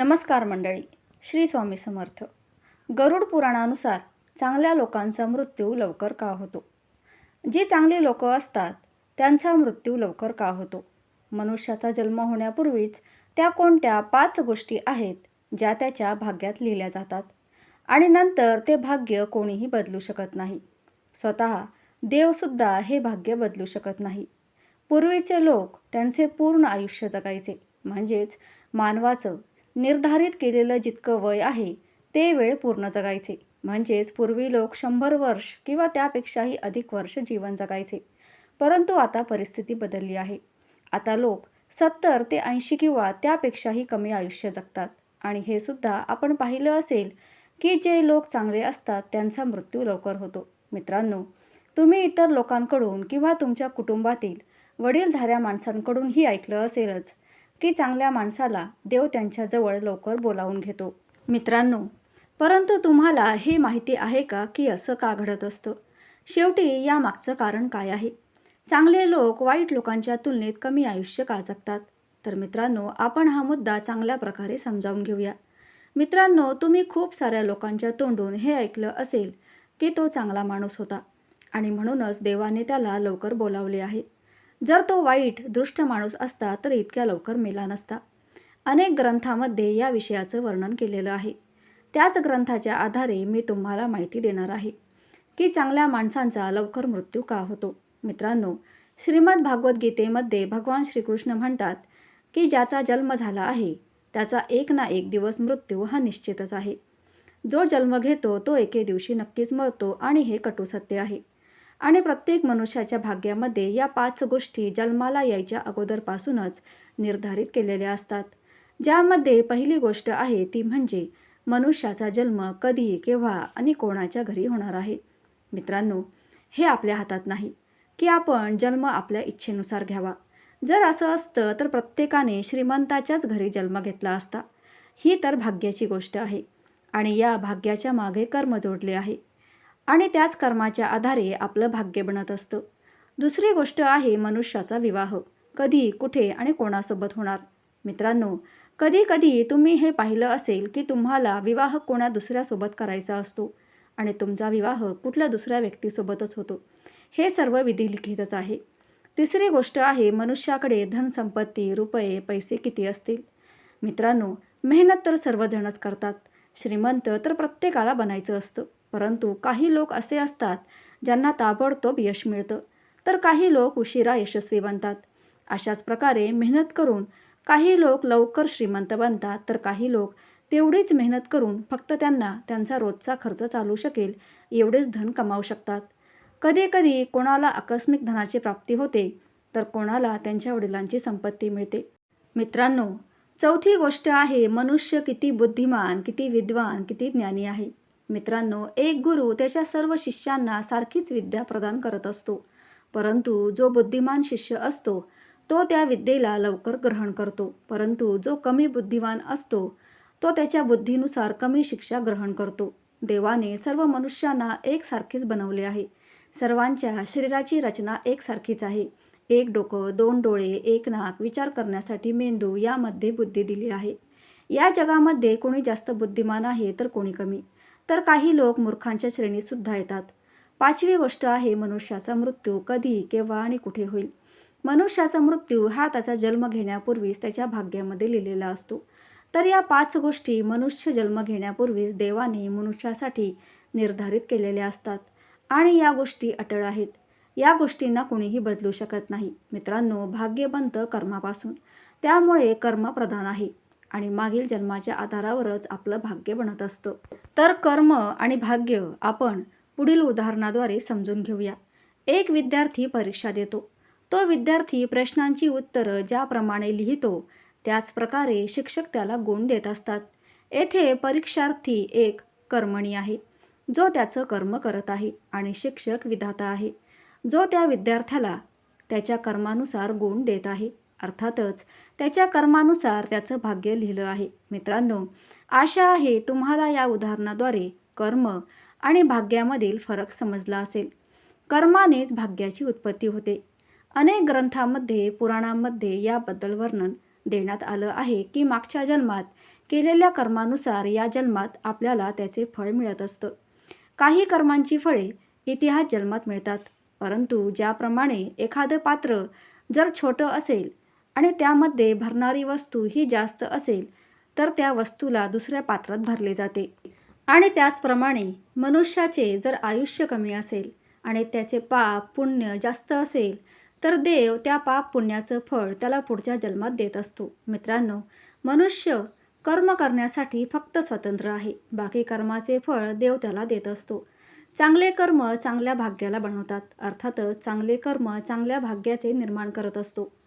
नमस्कार मंडळी. श्री स्वामी समर्थ. गरुड पुराणानुसार चांगल्या लोकांचा मृत्यू लवकर का होतो? जी चांगली लोक असतात त्यांचा मृत्यू लवकर का होतो? मनुष्याचा जन्म होण्यापूर्वीच त्या कोणत्या पाच गोष्टी आहेत ज्या त्याच्या भाग्यात लिहिल्या जातात? आणि नंतर ते भाग्य कोणीही बदलू शकत नाही. स्वतः देवसुद्धा हे भाग्य बदलू शकत नाही. पूर्वीचे लोक त्यांचे पूर्ण आयुष्य जगायचे. म्हणजेच मानवाचं निर्धारित केलेलं जितकं वय आहे ते वेळ पूर्ण जगायचे. म्हणजेच पूर्वी लोक शंभर वर्ष किंवा त्यापेक्षाही अधिक वर्ष जीवन जगायचे. परंतु आता परिस्थिती बदलली आहे. आता लोक सत्तर ते ऐंशी किंवा त्यापेक्षाही कमी आयुष्य जगतात. आणि हे सुद्धा आपण पाहिलं असेल की जे लोक चांगले असतात त्यांचा मृत्यू लवकर होतो. मित्रांनो तुम्ही इतर लोकांकडून किंवा तुमच्या कुटुंबातील वडीलधाऱ्या माणसांकडूनही ऐकलं असेलच की चांगल्या माणसाला देव त्यांच्याजवळ लवकर बोलावून घेतो. मित्रांनो परंतु तुम्हाला हे माहिती आहे का की असं का घडत असतं? शेवटी यामागचं कारण काय आहे? चांगले लोक वाईट लोकांच्या तुलनेत कमी आयुष्य का जगतात? तर मित्रांनो आपण हा मुद्दा चांगल्या प्रकारे समजावून घेऊया. मित्रांनो तुम्ही खूप साऱ्या लोकांच्या तोंडून हे ऐकलं असेल की तो चांगला माणूस होता आणि म्हणूनच देवाने त्याला लवकर बोलावले आहे. जर तो वाईट दृष्ट माणूस असता तर इतक्या लवकर मेला नसता. अनेक ग्रंथामध्ये या विषयाचं वर्णन केलेलं आहे. त्याच ग्रंथाच्या आधारे मी तुम्हाला माहिती देणार आहे की चांगल्या माणसांचा लवकर मृत्यू का होतो? मित्रांनो श्रीमद भागवद्गीतेमध्ये भगवान श्रीकृष्ण म्हणतात की ज्याचा जन्म झाला आहे त्याचा एक ना एक दिवस मृत्यू हा निश्चितच आहे. जो जन्म घेतो तो एके दिवशी नक्कीच मरतो आणि हे कटुसत्य आहे. आणि प्रत्येक मनुष्याच्या भाग्यामध्ये या पाच गोष्टी जन्माला यायच्या अगोदरपासूनच निर्धारित केलेल्या असतात. ज्यामध्ये पहिली गोष्ट आहे ती म्हणजे मनुष्याचा जन्म कधी केव्हा आणि कोणाच्या घरी होणार आहे. मित्रांनो हे आपल्या हातात नाही की आपण जन्म आपल्या इच्छेनुसार घ्यावा. जर असं असतं तर प्रत्येकाने श्रीमंताच्याच घरी जन्म घेतला असता. ही तर भाग्याची गोष्ट आहे आणि या भाग्याच्या मागे कर्म जोडले आहे. आणि त्याच कर्माच्या आधारे आपलं भाग्य बनत असतं. दुसरी गोष्ट आहे मनुष्याचा विवाह. कधी कुठे आणि कोणासोबत होणार? मित्रांनो कधी कधी तुम्ही हे पाहिलं असेल की तुम्हाला विवाह कोणा दुसऱ्यासोबत करायचा असतो आणि तुमचा विवाह कुठल्या दुसऱ्या व्यक्तीसोबतच होतो. हे सर्व विधी लिखितच आहे. तिसरी गोष्ट आहे मनुष्याकडे धनसंपत्ती रुपये पैसे किती असतील? मित्रांनो मेहनत तर सर्वजणच करतात. श्रीमंत तर प्रत्येकाला बनायचं असतं. परंतु काही लोक असे असतात ज्यांना ताबडतोब यश मिळतं. तर काही लोक उशिरा यशस्वी बनतात. अशाच प्रकारे मेहनत करून काही लोक लवकर श्रीमंत बनतात तर काही लोक तेवढीच मेहनत करून फक्त त्यांना त्यांचा रोजचा खर्च चालू शकेल एवढेच धन कमावू शकतात. कधीकधी कोणाला आकस्मिक धनाची प्राप्ती होते तर कोणाला त्यांच्या वडिलांची संपत्ती मिळते. मित्रांनो चौथी गोष्ट आहे मनुष्य किती बुद्धिमान किती विद्वान किती ज्ञानी आहे. मित्रांनो एक गुरु त्याच्या सर्व शिष्यांना सारखीच विद्या प्रदान करत असतो. परंतु जो बुद्धिमान शिष्य असतो तो त्या विद्येला लवकर ग्रहण करतो. परंतु जो कमी बुद्धिमान असतो तो त्याच्या बुद्धीनुसार कमी शिक्षा ग्रहण करतो. देवाने सर्व मनुष्यांना एकसारखेच बनवले आहे. सर्वांच्या शरीराची रचना एकसारखीच आहे. एक डोकं दोन डोळे एक नाक विचार करण्यासाठी मेंदू यामध्ये बुद्धी दिली आहे. या जगामध्ये कोणी जास्त बुद्धिमान आहे तर कोणी कमी. तर काही लोक मूर्खांच्या श्रेणीतसुद्धा येतात. पाचवी गोष्ट आहे मनुष्याचा मृत्यू कधी केव्हा आणि कुठे होईल. मनुष्याचा मृत्यू हा त्याचा जन्म घेण्यापूर्वीच त्याच्या भाग्यामध्ये लिहिलेला असतो. तर या पाच गोष्टी मनुष्य जन्म घेण्यापूर्वीच देवाने मनुष्यासाठी निर्धारित केलेल्या असतात. आणि या गोष्टी अटळ आहेत. या गोष्टींना कुणीही बदलू शकत नाही. मित्रांनो भाग्य बनतं कर्मापासून. त्यामुळे कर्म प्रधान आहे. आणि मागील जन्माच्या आधारावरच आपलं भाग्य बनत असतं. तर कर्म आणि भाग्य आपण पुढील उदाहरणाद्वारे समजून घेऊया. एक विद्यार्थी परीक्षा देतो. तो विद्यार्थी प्रश्नांची उत्तरं ज्याप्रमाणे लिहितो त्याचप्रकारे शिक्षक त्याला गुण देत असतात. येथे परीक्षार्थी एक कर्मणी आहे. जो त्याचं कर्म करत आहे आणि शिक्षक विधाता आहे. जो त्या विद्यार्थ्याला त्याच्या कर्मानुसार गुण देत आहे. अर्थातच त्याच्या कर्मानुसार त्याचं भाग्य लिहिलं आहे. मित्रांनो आशा आहे तुम्हाला या उदाहरणाद्वारे कर्म आणि भाग्यामधील फरक समजला असेल. कर्मानेच भाग्याची उत्पत्ती होते. अनेक ग्रंथांमध्ये पुराणांमध्ये याबद्दल वर्णन देण्यात आलं आहे की मागच्या जन्मात केलेल्या कर्मानुसार या जन्मात आपल्याला त्याचे फळ मिळत असतं. काही कर्मांची फळे इतिहास जन्मात मिळतात परंतु ज्याप्रमाणे एखादं पात्र जर छोटं असेल आणि त्यामध्ये भरणारी वस्तू ही जास्त असेल तर त्या वस्तूला दुसऱ्या पात्रात भरले जाते. आणि त्याचप्रमाणे मनुष्याचे जर आयुष्य कमी असेल आणि त्याचे पाप पुण्य जास्त असेल तर देव त्या पाप पुण्याचं फळ त्याला पुढच्या जन्मात देत असतो. मित्रांनो मनुष्य कर्म करण्यासाठी फक्त स्वतंत्र आहे. बाकी कर्माचे फळ देव त्याला देत असतो. चांगले कर्म चांगल्या भाग्याला बनवतात. अर्थातच चांगले कर्म चांगल्या भाग्याचे निर्माण करत असतो.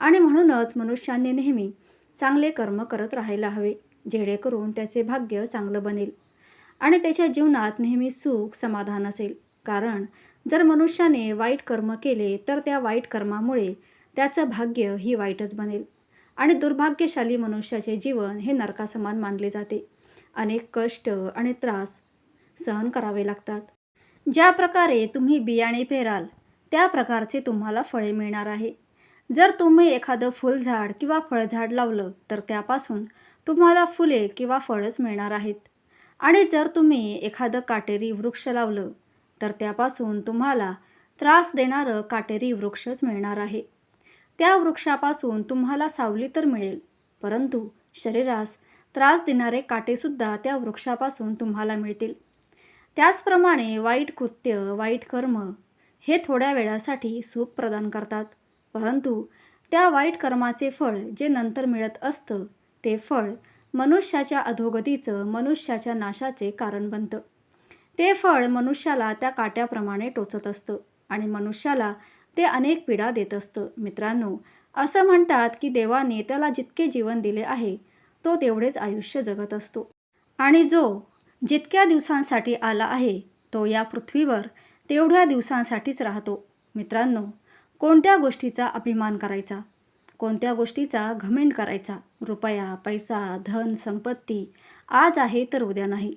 आणि म्हणूनच मनुष्याने नेहमी चांगले कर्म करत राहायला हवे जेणेकरून त्याचे भाग्य चांगलं बनेल. आणि त्याच्या जीवनात नेहमी सुख समाधान असेल. कारण जर मनुष्याने वाईट कर्म केले तर त्या वाईट कर्मामुळे त्याचं भाग्य ही वाईटच बनेल. आणि दुर्भाग्यशाली मनुष्याचे जीवन हे नरकासमान मानले जाते. अनेक कष्ट आणि त्रास सहन करावे लागतात. ज्या प्रकारे तुम्ही बियाणे पेराल त्या प्रकारचे तुम्हाला फळे मिळणार आहे. जर तुम्ही एखादं फुलझाड किंवा फळझाड लावलं तर त्यापासून तुम्हाला फुले किंवा फळच मिळणार आहेत. आणि जर तुम्ही एखादं काटेरी वृक्ष लावलं तर त्यापासून तुम्हाला त्रास देणारं काटेरी वृक्षच मिळणार आहे. त्या वृक्षापासून तुम्हाला सावली तर मिळेल परंतु शरीरास त्रास देणारे काटेसुद्धा त्या वृक्षापासून तुम्हाला मिळतील. त्याचप्रमाणे वाईट कृत्य वाईट कर्म हे थोड्या वेळासाठी सुख प्रदान करतात. परंतु त्या वाईट कर्माचे फळ जे नंतर मिळत असतं ते फळ मनुष्याच्या अधोगतीचं मनुष्याच्या नाशाचे कारण बनतं. ते फळ मनुष्याला त्या काट्याप्रमाणे टोचत असतं आणि मनुष्याला ते अनेक पीडा देत असतं. मित्रांनो असं म्हणतात की देवाने त्याला जितके जीवन दिले आहे तो तेवढेच आयुष्य जगत असतो. आणि जो जितक्या दिवसांसाठी आला आहे तो या पृथ्वीवर तेवढ्या दिवसांसाठीच राहतो. मित्रांनो कोणत्या गोष्टीचा अभिमान करायचा? कोणत्या गोष्टीचा घमेंड करायचा? रुपया पैसा धन संपत्ती आज आहे तर उद्या नाही.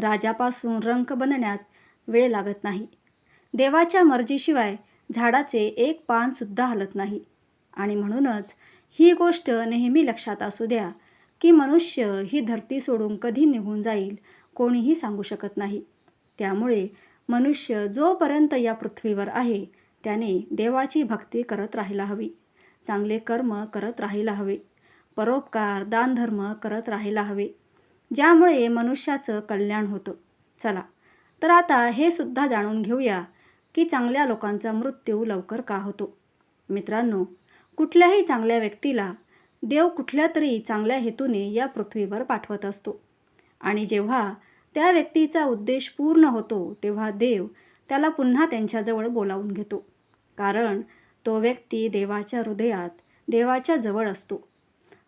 राजापासून रंक बनण्यात वेळ लागत नाही. देवाच्या मर्जीशिवाय झाडाचे एक पानसुद्धा हलत नाही. आणि म्हणूनच ही गोष्ट नेहमी लक्षात असू द्या की मनुष्य ही धरती सोडून कधी निघून जाईल कोणीही सांगू शकत नाही. त्यामुळे मनुष्य जोपर्यंत या पृथ्वीवर आहे त्याने देवाची भक्ती करत राहायला हवी. चांगले कर्म करत राहायला हवे. परोपकार दानधर्म करत राहायला हवे. ज्यामुळे मनुष्याचं कल्याण होतं. चला तर आता हे सुद्धा जाणून घेऊया की चांगल्या लोकांचा मृत्यू लवकर का होतो. मित्रांनो कुठल्याही चांगल्या व्यक्तीला देव कुठल्या तरी चांगल्या हेतूने या पृथ्वीवर पाठवत असतो. आणि जेव्हा त्या व्यक्तीचा उद्देश पूर्ण होतो तेव्हा देव त्याला पुन्हा त्यांच्याजवळ बोलावून घेतो. कारण तो व्यक्ती देवाच्या हृदयात देवाच्या जवळ असतो.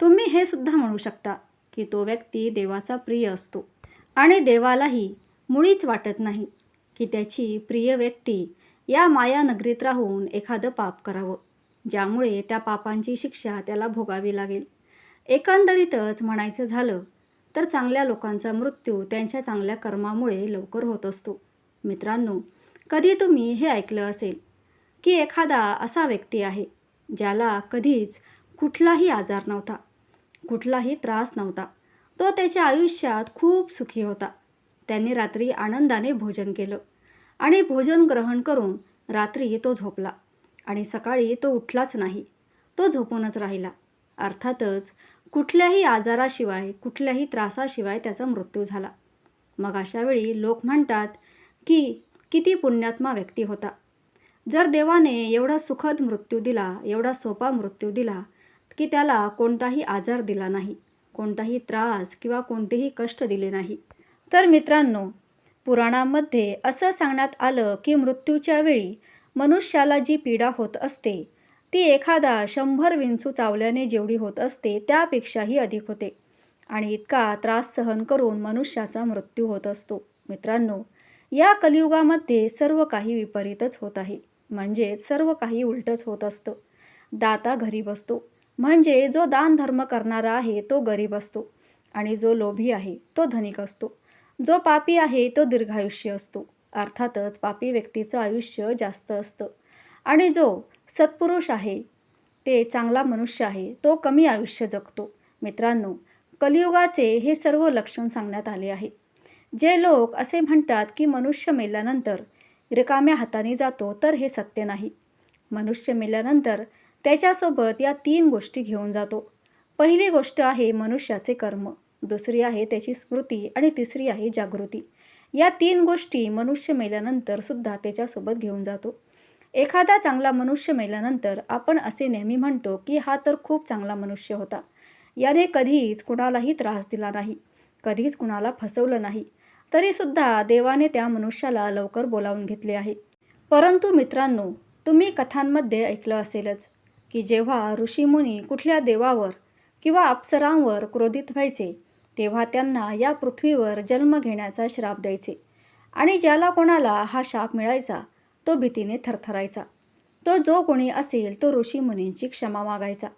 तुम्ही हे सुद्धा म्हणू शकता की तो व्यक्ती देवाचा प्रिय असतो. आणि देवालाही मुळीच वाटत नाही की त्याची प्रिय व्यक्ती या मायानगरीत राहून एखादं पाप करावं ज्यामुळे त्या पापांची शिक्षा त्याला भोगावी लागेल. एकंदरीतच म्हणायचं झालं तर चांगल्या लोकांचा मृत्यू त्यांच्या चांगल्या कर्मामुळे लवकर होत असतो. मित्रांनो कधी तुम्ही हे ऐकलं असेल की एखादा असा व्यक्ती आहे ज्याला कधीच कुठलाही आजार नव्हता कुठलाही त्रास नव्हता. तो त्याच्या आयुष्यात खूप सुखी होता. त्यांनी रात्री आनंदाने भोजन केलं आणि भोजन ग्रहण करून रात्री तो झोपला आणि सकाळी तो उठलाच नाही तो झोपूनच राहिला. अर्थातच कुठल्याही आजाराशिवाय कुठल्याही त्रासाशिवाय त्याचा मृत्यू झाला. मग अशावेळी लोक म्हणतात की किती पुण्यात्मा व्यक्ती होता. जर देवाने एवढा सुखद मृत्यू दिला एवढा सोपा मृत्यू दिला की त्याला कोणताही आजार दिला नाही कोणताही त्रास किंवा कोणतेही कष्ट दिले नाही. तर मित्रांनो पुराणामध्ये असं सांगण्यात आलं की मृत्यूच्या वेळी मनुष्याला जी पीडा होत असते ती एखादा शंभर विंचू चावल्याने जेवढी होत असते त्यापेक्षाही अधिक होते. आणि इतका त्रास सहन करून मनुष्याचा मृत्यू होत असतो. मित्रांनो या कलियुगामध्ये सर्व काही विपरीतच होत आहे. म्हणजेच सर्व काही उलटच होत असतं. दाता घरी असतो. म्हणजे जो दान धर्म करणारा आहे तो गरीब असतो. आणि जो लोभी आहे तो धनिक असतो. जो पापी आहे तो दीर्घायुष्य असतो. अर्थातच पापी व्यक्तीचं आयुष्य जास्त असतं. आणि जो सत्पुरुष आहे ते चांगला मनुष्य आहे तो कमी आयुष्य जगतो. मित्रांनो कलियुगाचे हे सर्व लक्षण सांगण्यात आले आहे. जे लोक असे म्हणतात की मनुष्य मेल्यानंतर रिकाम्या हाताने जातो तर हे सत्य नाही. मनुष्य मेल्यानंतर त्याच्यासोबत या तीन गोष्टी घेऊन जातो. पहिली गोष्ट आहे मनुष्याचे कर्म दुसरी आहे त्याची स्मृती आणि तिसरी आहे जागृती. या तीन गोष्टी मनुष्य मेल्यानंतर सुद्धा त्याच्यासोबत घेऊन जातो. एखादा चांगला मनुष्य मेल्यानंतर आपण असे नेहमी म्हणतो की हा तर खूप चांगला मनुष्य होता. याने कधीच कुणालाही त्रास दिला नाही कधीच कुणाला फसवलं नाही. तरीसुद्धा देवाने त्या मनुष्याला लवकर बोलावून घेतले आहे. परंतु मित्रांनो तुम्ही कथांमध्ये ऐकलं असेलच की जेव्हा ऋषीमुनी कुठल्या देवावर किंवा अप्सरांवर क्रोधित व्हायचे तेव्हा त्यांना या पृथ्वीवर जन्म घेण्याचा श्राप द्यायचे आणि ज्याला कोणाला हा शाप मिळायचा तो भीतीने थरथरायचा. तो जो कोणी असेल तो ऋषीमुनींची क्षमा मागायचा.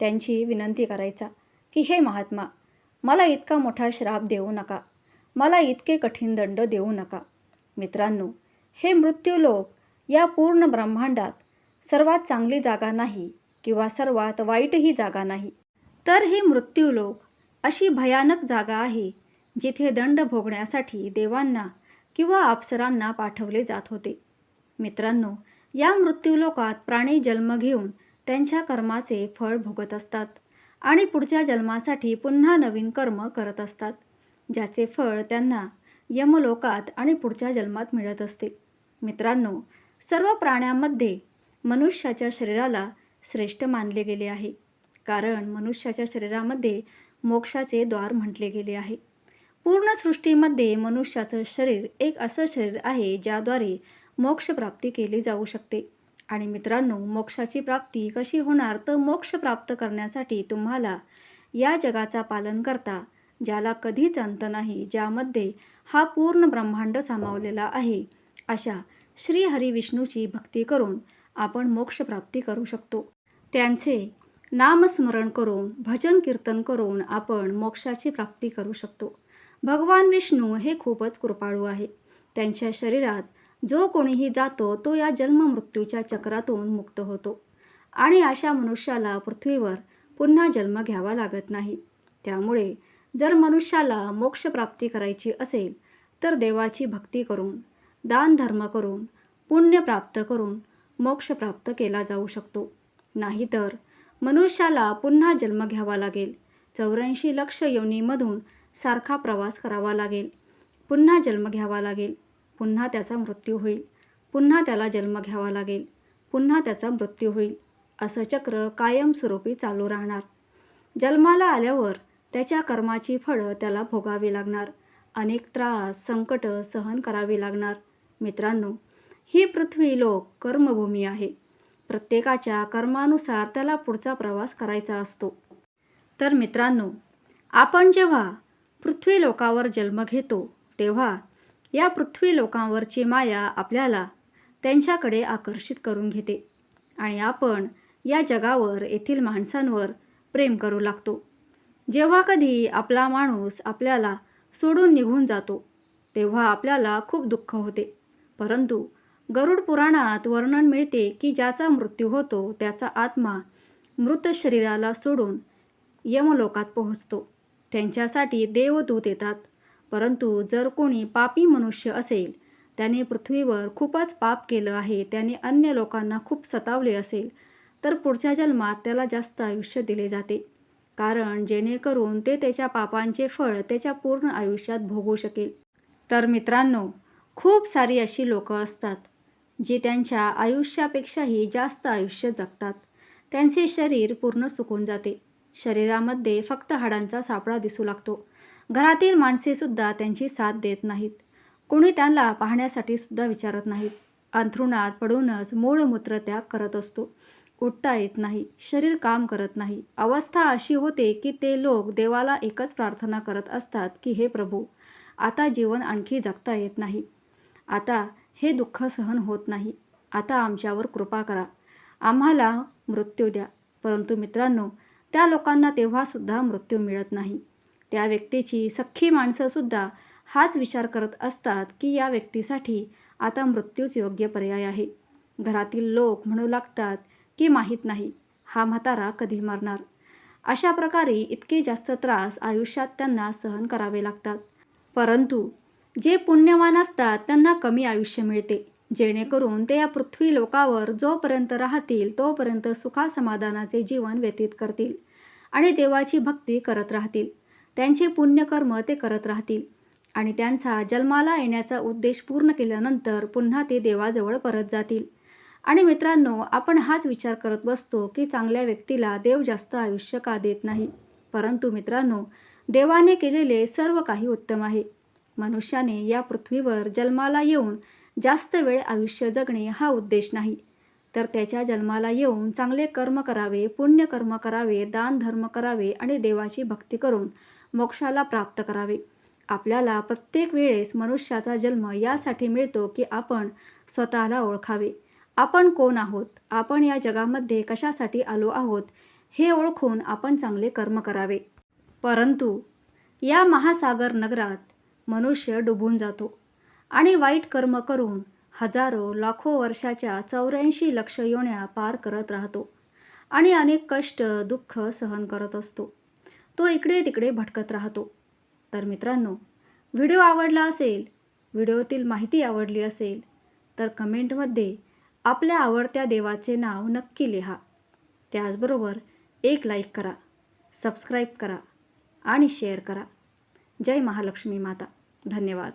त्यांची विनंती करायचा की हे महात्मा मला इतका मोठा श्राप देऊ नका. मला इतके कठीण दंड देऊ नका. मित्रांनो हे मृत्यूलोक या पूर्ण ब्रह्मांडात सर्वात चांगली जागा नाही किंवा सर्वात वाईटही जागा नाही. तर हे मृत्यूलोक अशी भयानक जागा आहे जिथे दंड भोगण्यासाठी देवांना किंवा अप्सरांना पाठवले जात होते. मित्रांनो या मृत्यूलोकात प्राणी जन्म घेऊन त्यांच्या कर्माचे फळ भोगत असतात आणि पुढच्या जन्मासाठी पुन्हा नवीन कर्म करत असतात. ज्याचे फळ त्यांना यमलोकात आणि पुढच्या जन्मात मिळत असते. मित्रांनो सर्व प्राण्यांमध्ये मनुष्याच्या शरीराला श्रेष्ठ मानले गेले आहे. कारण मनुष्याच्या शरीरामध्ये मोक्षाचे द्वार म्हटले गेले आहे. पूर्ण सृष्टीमध्ये मनुष्याचं शरीर एक असं शरीर आहे ज्याद्वारे मोक्षप्राप्ती केली जाऊ शकते. आणि मित्रांनो मोक्षाची प्राप्ती कशी होणार तर मोक्ष प्राप्त करण्यासाठी तुम्हाला या जगाचा पालन करता ज्याला कधीच अंत नाही ज्यामध्ये हा पूर्ण ब्रह्मांड सामावलेला आहे. अशा श्री हरिविष्णूची भक्ती करून आपण मोक्षप्राप्ती करू शकतो. त्यांचे नामस्मरण करून भजन कीर्तन करून आपण मोक्षाची प्राप्ती करू शकतो. भगवान विष्णू हे खूपच कृपाळू आहे. त्यांच्या शरीरात जो कोणीही जातो तो या जन्ममृत्यूच्या चक्रातून मुक्त होतो. आणि अशा मनुष्याला पृथ्वीवर पुन्हा जन्म घ्यावा लागत नाही. त्यामुळे जर मनुष्याला मोक्षप्राप्ती करायची असेल तर देवाची भक्ती करून दान धर्म करून पुण्य प्राप्त करून मोक्ष प्राप्त केला जाऊ शकतो. नाहीतर मनुष्याला पुन्हा जन्म घ्यावा लागेल. चौऱ्याऐंशी लक्ष योनीमधून सारखा प्रवास करावा लागेल. पुन्हा जन्म घ्यावा लागेल. पुन्हा त्याचा मृत्यू होईल. पुन्हा त्याला जन्म घ्यावा लागेल. पुन्हा त्याचा मृत्यू होईल. असं चक्र कायमस्वरूपी चालू राहणार. जन्माला आल्यावर त्याच्या कर्माची फळं त्याला भोगावी लागणार. अनेक त्रास संकट सहन करावी लागणार. मित्रांनो ही पृथ्वी लोक कर्मभूमी आहे. प्रत्येकाच्या कर्मानुसार त्याला पुढचा प्रवास करायचा असतो. तर मित्रांनो आपण जेव्हा पृथ्वी लोकावर जन्म घेतो तेव्हा या पृथ्वी लोकांवरची माया आपल्याला त्यांच्याकडे आकर्षित करून घेते. आणि आपण या जगावर येथील माणसांवर प्रेम करू लागतो. जेव्हा कधी आपला माणूस आपल्याला सोडून निघून जातो तेव्हा आपल्याला खूप दुःख होते. परंतु गरुड पुराणात वर्णन मिळते की ज्याचा मृत्यू होतो त्याचा आत्मा मृत शरीराला सोडून यमलोकात पोहोचतो. त्यांच्यासाठी देवदूत येतात. परंतु जर कोणी पापी मनुष्य असेल त्याने पृथ्वीवर खूपच पाप केलं आहे त्याने अन्य लोकांना खूप सतावले असेल तर पुढच्या जन्मात त्याला जास्त आयुष्य दिले जाते. कारण जेणेकरून ते त्याच्या पापांचे फळ त्याच्या पूर्ण आयुष्यात भोगू शकेल. तर मित्रांनो खूप सारी अशी लोकं असतात जी त्यांच्या आयुष्यापेक्षाही जास्त आयुष्य जगतात. त्यांचे शरीर पूर्ण सुकून जाते. शरीरामध्ये फक्त हाडांचा सापळा दिसू लागतो. घरातील माणसेसुद्धा त्यांची साथ देत नाहीत. कोणी त्यांना पाहण्यासाठी सुद्धा विचारत नाहीत. अंथरुणात पडूनच मूळमूत्र त्याग करत असतो. उठता येत नाही शरीर काम करत नाही. अवस्था अशी होते की ते लोक देवाला एकच प्रार्थना करत असतात की हे प्रभू आता जीवन आणखी जगता येत नाही. आता हे दुःख सहन होत नाही. आता आमच्यावर कृपा करा. आम्हाला मृत्यू द्या. परंतु मित्रांनो त्या लोकांना तेव्हासुद्धा मृत्यू मिळत नाही. त्या व्यक्तीची सख्खी माणसंसुद्धा हाच विचार करत असतात की या व्यक्तीसाठी आता मृत्यूच योग्य पर्याय आहे. घरातील लोक म्हणू लागतात की माहीत नाही. हा म्हातारा कधी मरणार? अशा प्रकारे इतके जास्त त्रास आयुष्यात त्यांना सहन करावे लागतात. परंतु जे पुण्यवान असतात त्यांना कमी आयुष्य मिळते. जेणेकरून ते या पृथ्वी लोकावर जोपर्यंत राहतील तोपर्यंत सुखासमाधानाचे जीवन व्यतीत करतील आणि देवाची भक्ती करत राहतील. त्यांचे पुण्यकर्म ते करत राहतील. आणि त्यांचा जन्माला येण्याचा उद्देश पूर्ण केल्यानंतर पुन्हा ते देवाजवळ परत जातील. आणि मित्रांनो आपण हाच विचार करत बसतो की चांगल्या व्यक्तीला देव जास्त आयुष्य का देत नाही? परंतु मित्रांनो देवाने केलेले सर्व काही उत्तम आहे. मनुष्याने या पृथ्वीवर जन्माला येऊन जास्त वेळ आयुष्य जगणे हा उद्देश नाही. तर त्याच्या जन्माला येऊन चांगले कर्म करावे पुण्यकर्म करावे दान धर्म करावे आणि देवाची भक्ती करून मोक्षाला प्राप्त करावे. आपल्याला प्रत्येक वेळेस मनुष्याचा जन्म यासाठी मिळतो की आपण स्वतःला ओळखावे. आपण कोण आहोत? आपण या जगामध्ये कशासाठी आलो आहोत? हे ओळखून आपण चांगले कर्म करावे. परंतु या महासागर नगरात मनुष्य डुबून जातो आणि वाईट कर्म करून हजारो लाखो वर्षाच्या चौऱ्याऐंशी लक्ष योण्या पार करत राहतो आणि अनेक कष्ट दुःख सहन करत असतो. तो इकडे तिकडे भटकत राहतो. तर मित्रांनो व्हिडिओ आवडला असेल व्हिडिओतील माहिती आवडली असेल तर कमेंटमध्ये आपल्या आवडत्या देवाचे नाव नक्की लिहा. त्याचबरोबर एक लाईक करा सबस्क्राईब करा आणि शेअर करा. जय महालक्ष्मी माता. धन्यवाद.